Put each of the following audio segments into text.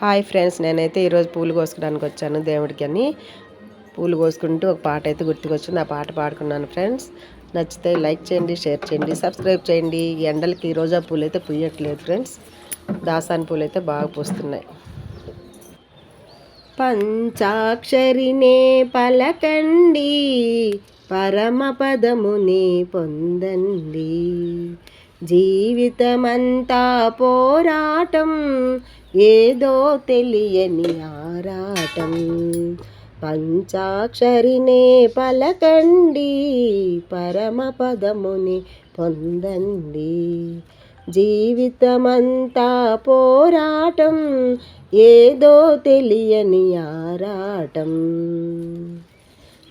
Hi friends నేనైతే ఈరోజు పూలు కోసుకోవడానికి వచ్చాను దేవుడికి అని. పూలు కోసుకుంటూ ఒక పాట అయితే గుర్తుకొచ్చింది. ఆ పాట పాడుకున్నాను ఫ్రెండ్స్. నచ్చితే లైక్ చేయండి షేర్ చేయండి సబ్స్క్రైబ్ చేయండి. ఎండలకి రోజా పూలు అయితే పుయ్యట్లేదు ఫ్రెండ్స్. దాసాని పూలు అయితే బాగా పూస్తున్నాయి. పంచాక్షరినే పలకండి పరమపదముని పొందండి. జీవితమంతా పోరాటం ఏదో తెలియని ఆరాటం. పంచాక్షరినే పలకండి పరమపదముని పొందండి. జీవితమంతా పోరాటం ఏదో తెలియని ఆరాటం.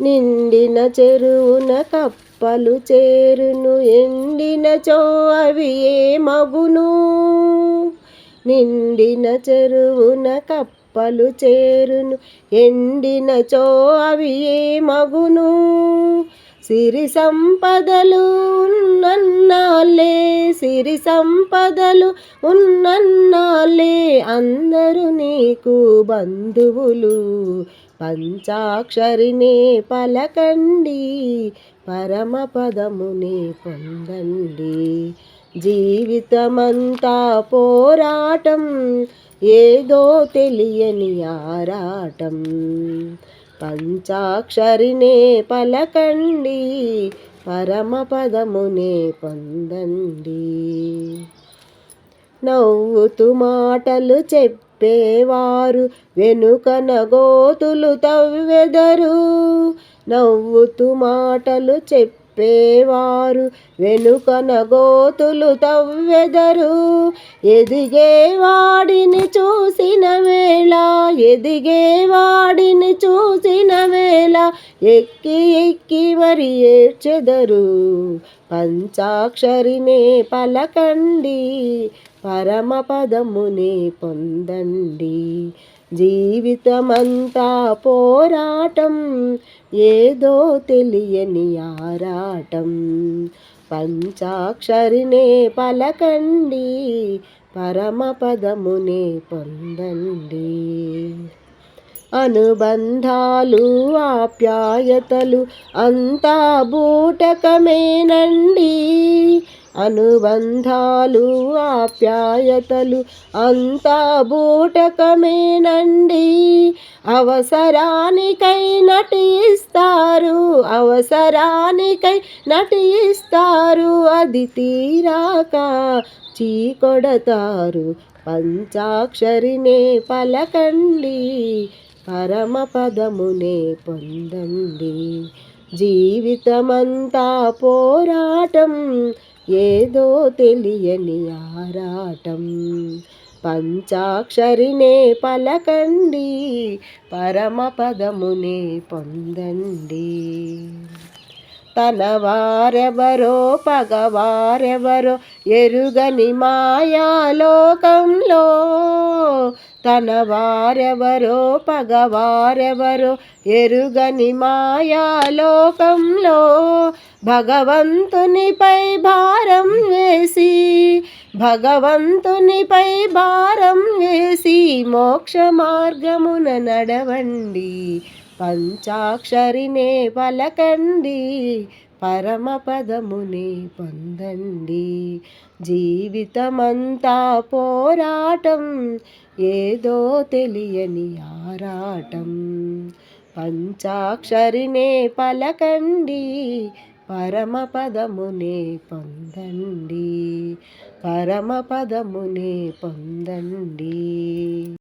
నిండిన చెరువున కప్పలు చేరును ఎండిన చో అవి ఏ మగును? నిండిన చెరువున కప్పలు చేరును ఎండిన చో అవి ఏ మగును? సిరి సంపదలు ఉన్నన్నాలే సిరి సంపదలు ఉన్నన్నాలే అందరూ నీకు బంధువులు. పంచాక్షరినే పలకండి పరమపదముని పొందండి. జీవితమంతా పోరాటం ఏదో తెలియని ఆరాటం. పంచాక్షరినే పలకండి పరమపదమునే పొందండి. నవ్వుతూ మాటలు చెప్పేవారు వెనుకన గోతులు తవ్వెదరు. నవ్వుతూ మాటలు చెప్పే చెప్పేవారు. వెనుకన గోతులు తవ్వెదరు. ఎదిగేవాడిని చూసిన వేళ ఎదిగేవాడిని చూసిన వేళ ఎక్కి ఎక్కి మరి ఏడ్చెదరు. పంచాక్షరినే పలకండి పరమపదముని పొందండి. జీవితమంతా పోరాటం ఏదో తెలియని ఆరాటం. పంచాక్షరినే పలకండి పరమపదమునే పొందండి. అనుబంధాలు ఆప్యాయతలు అంతా బూటకమేనండి. అనుబంధాలు ఆప్యాయతలు అంతా బూటకమేనండి. అవసరానికై నటిస్తారు అవసరానికై నటిస్తారు అది తీరాక చీకొడతారు పంచాక్షరినే పలకండి పరమపదమునే పొందండి. జీవితమంతా పోరాటం ఏదో తెలియని ఆరాటం. పంచాక్షరినే పలకండి పరమపదమునే పొందండి. తన వారెవరో పగవారెవరో ఎరుగని మాయాలోకంలో. తన వారెవరో పగవారెవరో ఎరుగని మాయాలోకంలో. భగవంతునిపై భారం వేసి భగవంతునిపై భారం వేసి మోక్ష మార్గమున నడవండి. పంచాక్షరినే పలకండి పరమపదముని పొందండి. జీవితమంతా పోరాటం ఏదో తెలియని ఆరాటం. పంచాక్షరినే పలకండి పరమపదమునే పొందండి. పరమపదమునే పొందండి.